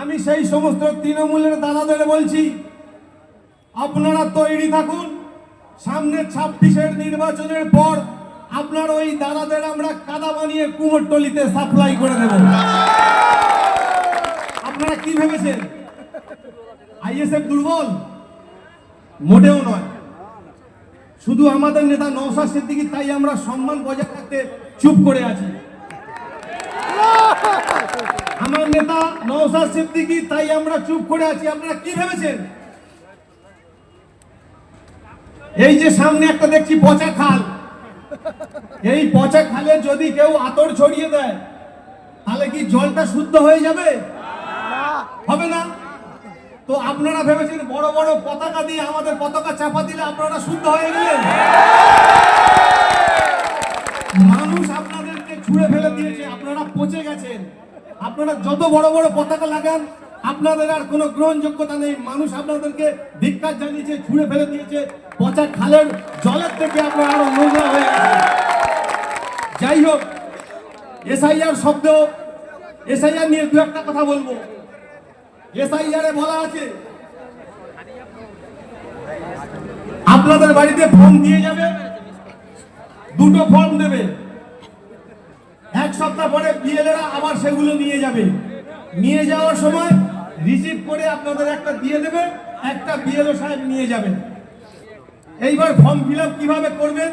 আমি সেই সমস্ত তৃণমূলের দাদাদের বলছি, আপনারা তৈরি থাকুন। সামনে ছাব্বিশের নির্বাচনের পর আপনার ওই দাদাদের আমরা কাদা বানিয়ে কুমোরটলিতে সাপ্লাই করে দেব। আপনারা কি ভেবেছেন? আইএসএফ দুর্বল? মোটেও নয়। শুধু আমাদের নেতা নওশাদ সিদ্দিকী, তাই আমরা সম্মান বজায় রাখতে চুপ করে আছি। আমার নেতা নওশাদ সিদ্দিকী, তাই আমরা চুপ করে আছি। আপনারা কি ভেবেছেন? এই যে সামনে একটা দেখছি পচা খাল। এই পচা খালে যদি কেউ আতর ছড়িয়ে দেয়, তাহলে কি জলটা শুদ্ধ হয়ে যাবে? হবে না। তো আপনারা ভেবেছেন বড় বড় পতাকা দিয়ে আমাদের পতাকা চাপা দিলে আপনারা শুদ্ধ হয়ে গেলেন? মানুষ আপনাদেরকে ছুঁড়ে ফেলে দিয়েছে, আপনারা পচে গেছেন। আপনারা যত বড় বড় পতাকা লাগান, আপনাদের আর কোনো গ্রহণযোগ্যতা নেই। মানুষ আপনাদেরকে ধিক্কার জানিয়েছে, ছুঁড়ে ফেলে দিয়েছে। পচা খালের জলের থেকে আপনারা আরও নোংরা হয়ে যাই হোক, এসআইআর শব্দ, এসআইআর নিয়ে দু একটা কথা বলব। এসআইআরে বলা আছে, আপনাদের বাড়িতে ফর্ম দিয়ে যাবে, দুটো ফর্ম দেবে। এক সপ্তাহ পরে বিএলএরা আবার সেগুলো নিয়ে যাবে। নিয়ে যাওয়ার সময় রিসিভ করে আপনাদের একটা দিয়ে দেবে, একটা বিএলও সাহেব নিয়ে যাবেন। এইবার ফর্ম ফিল কীভাবে করবেন?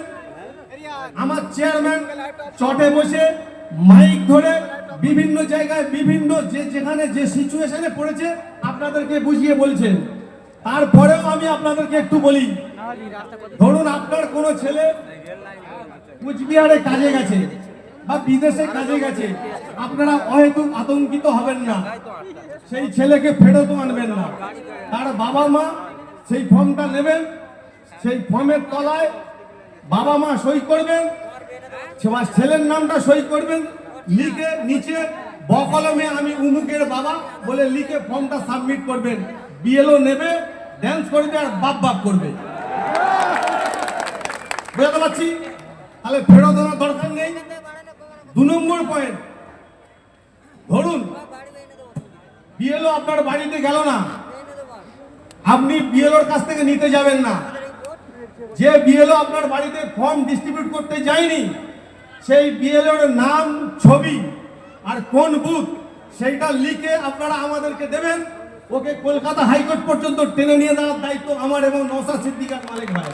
আমার চেয়ারম্যান চটে বসে মাইক ধরে বিভিন্ন জায়গায় বিভিন্ন যে যেখানে যে সিচুয়েশনে পড়েছে আপনাদেরকে বুঝিয়ে বলছেন তারপরেও আমি আপনাদেরকে একটু বলি, ধরুন আপনার কোনো ছেলে কুচবিহারে কাজে গেছে। বা বিদেশে কাজে গেছে। আপনারা অহেতুক আতঙ্কিত হবেন না। সেই ছেলেকে ফেরত আনবেন না। তার বাবা মা সেই ফর্মটা নেবেন, সেই ফর্মের তলায় বাবা মা সই করবেন ছেলের নামটা সই করবেন, লিখে নিচে বকলমে আমি উমুকের বাবা বলে লিখে ফর্মটা সাবমিট করবেন। বিএলও নেবে ড্যান্স করবে আর বাপ বাপ করবে। বুঝতে পারছি? তাহলে ফেরত দরকার নেই। দু নম্বর পয়েন্ট ধরুন বিএলও আপনার বাড়িতে গেল না। আপনি বিএলওর কাছ থেকে নিতে যাবেন না। যে বিএলও আপনার বাড়িতে ফর্ম ডিস্ট্রিবিউট করতে যায়নি, সেই বিএলওর নাম, ছবি আর কোন বুথ সেইটা লিখে আপনারা আমাদেরকে দেবেন। ওকে কলকাতা হাইকোর্ট পর্যন্ত টেনে নিয়ে যাওয়ার দায়িত্ব আমার এবং নৌসাদ সিদ্দিকার মালিক ভাই